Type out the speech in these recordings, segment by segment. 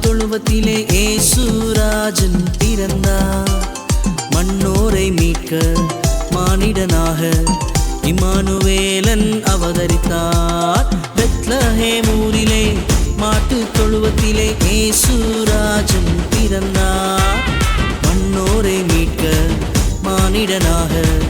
தொழுவத்திலே ஏசுராஜன் பிறந்தார். மண்ணோரை மீட்க மானிடனாக இமானுவேலன் அவதரித்தார். பெத்லஹே ஊரிலே மாட்டு தொழுவத்திலே ஏசுராஜன் பிறந்தார். மண்ணோரை மீட்க மானிடனாக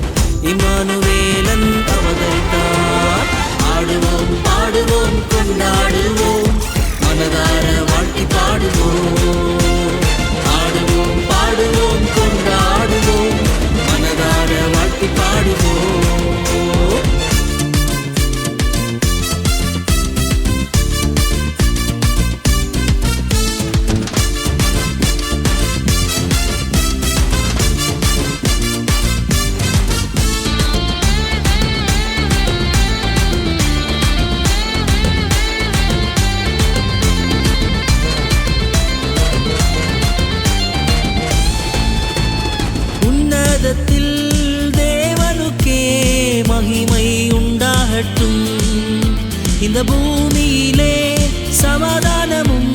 இந்த பூமியிலே சமாதானமும்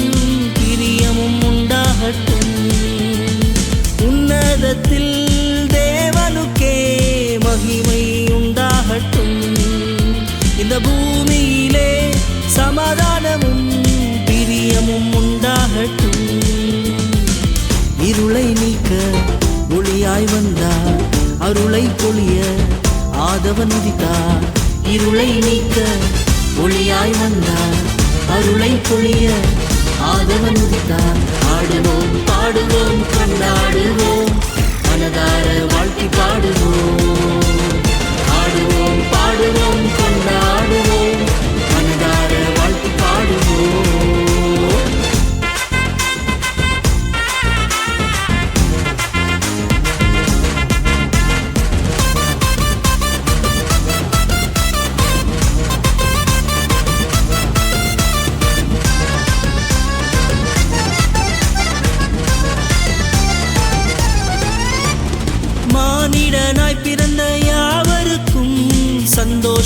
பிரியமும் உண்டாகட்டும். உன்னதத்தில் தேவனுக்கே மகிமை உண்டாகட்டும். இந்த பூமியிலே சமாதானமும் பிரியமும் உண்டாகட்டும். இருளை நீக்க ஒளியாய் வந்தார் அருளை பொழிய ஆதவன் உதித்தார். இருளை நீக்க ஒளியாய் வந்தார். அருளை பொழிய ஆதவன் உதித்தார்.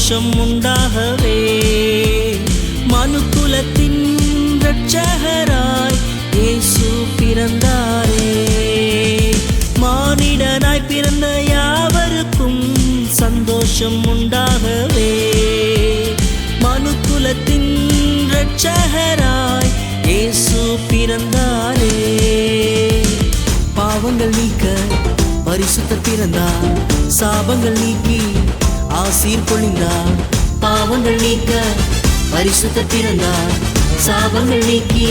சந்தோஷம் உண்டாகவே மனுக்குலத்தின் இரட்சகராய் இயேசு பிறந்தாரே. மானிடனாய் பிறந்த யாவருக்கும் சந்தோஷம் உண்டாகவே மனுக்குலத்தின் இரட்சகராய் இயேசு பிறந்தாரே. பாவங்கள் நீக்க பரிசுத்த பிறந்தார். சாபங்கள் நீக்கி ஆசீர் பொழிந்தார் பாவங்கள் நீக்க பரிசுத்த பிறந்தார். சாபங்கள் நீக்கி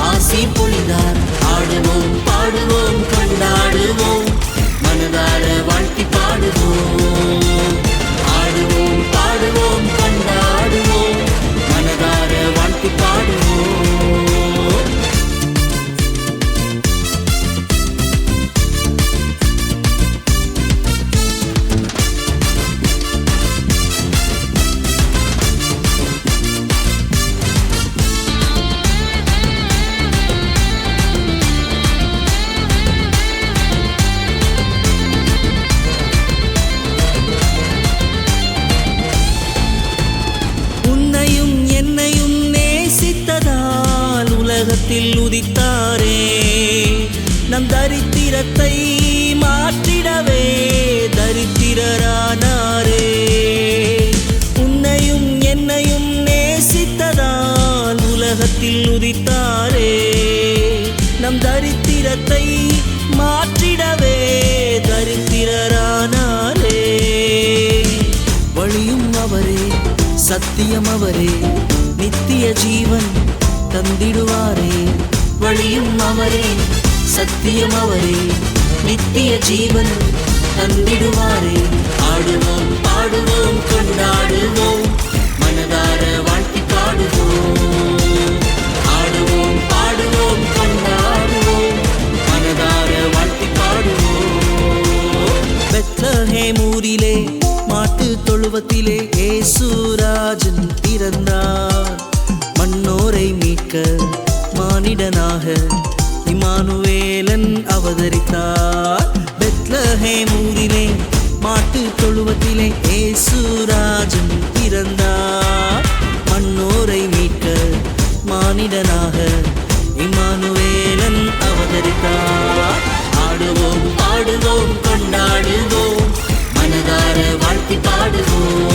ஆசீர் பொழிந்தார் ஆடுவோம் பாடுவோம் கொண்டாடுவோம். மனதார வாழ்த்தி பாடுவோம். ஆடுவோம் பாடுவோம் கொண்டாடுவோம். மனதார வாழ்த்தி பாடுவோம். உலகத்தில் உதித்தாரே. நம் தரித்திரத்தை மாற்றிடவே தரித்திரரானாரே. உன்னையும் என்னையும் நேசித்ததால் உலகத்தில் உதித்தாரே. நம் தரித்திரத்தை மாற்றிடவே தரித்திரரானாரே. வழியும் அவரே சத்தியம் அவரே நித்திய ஜீவன் தந்திடுவாரே. வழியும் அவரே சத்தியம் அவரே. நித்திய ஜீவன் தந்திடுவாரே. ஆடுவான் மானிடனாக இமானுவேலன் அவதரித்தார். பெத்லஹே ஊரிலே மாட்டு தொழுவத்திலே ஏசுராஜன் பிறந்தார். மண்ணோரை மீட்க மானிடனாக இமானுவேலன் அவதரித்தார். ஆடுவோம் ஆடுவோம் கொண்டாடுவோம். மனதார வாழ்த்தி பாடுவோம்.